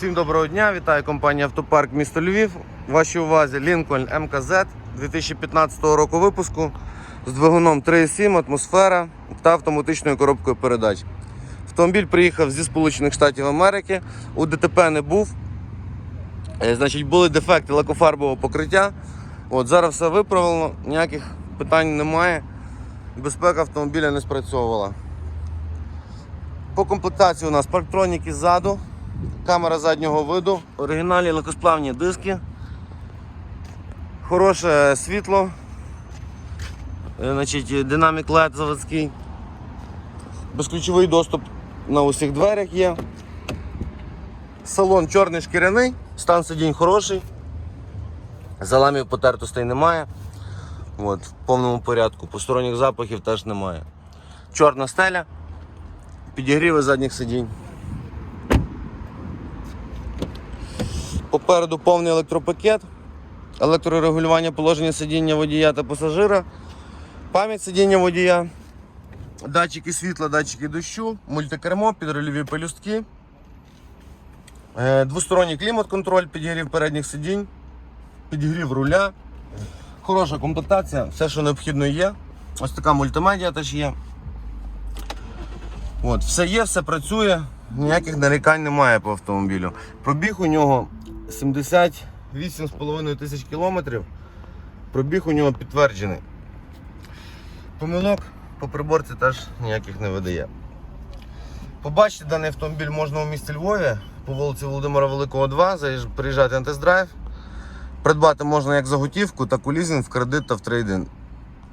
Всім доброго дня, вітаю компанія Автопарк місто Львів. Вашій увазі Лінкольн МКЗ 2015 року випуску з двигуном 3,7, атмосфера та автоматичною коробкою передач. Автомобіль приїхав зі Сполучених Штатів Америки, у ДТП не був. Е, Значить, були дефекти лакофарбового покриття. От, зараз все виправлено, ніяких питань немає. Безпека автомобіля не спрацьовувала. По комплектації у нас парктроніки ззаду, камера заднього виду, оригінальні легкосплавні диски, хороше світло, е, значить, динамік LED заводський, безключовий доступ на усіх дверях є. Салон чорний шкіряний, стан сидінь хороший, заламів потертостей немає. От, в повному порядку, посторонніх запахів теж немає. Чорна стеля підігріви задніх сидінь. Попереду повний електропакет, електрорегулювання положення сидіння водія та пасажира, пам'ять сидіння водія, датчики світла, датчики дощу, мультикермо, підрульові пелюстки, е, двосторонній клімат-контроль, підігрів передніх сидінь, підігрів руля. Хороша комплектація, все, що необхідно є. Ось така мультимедіа теж є. От, все є, все працює, ніяких нарікань немає по автомобілю. Пробіг у нього 78,5 тисяч кілометрів. Пробіг у нього підтверджений. Помилок по приборці теж ніяких не видає. Побачити даний автомобіль можна у місті Львові по вулиці Володимира Великого 2, приїжджати на тест-драйв. Придбати можна як за готівку, так у лізинг, в кредит та в трейдинг.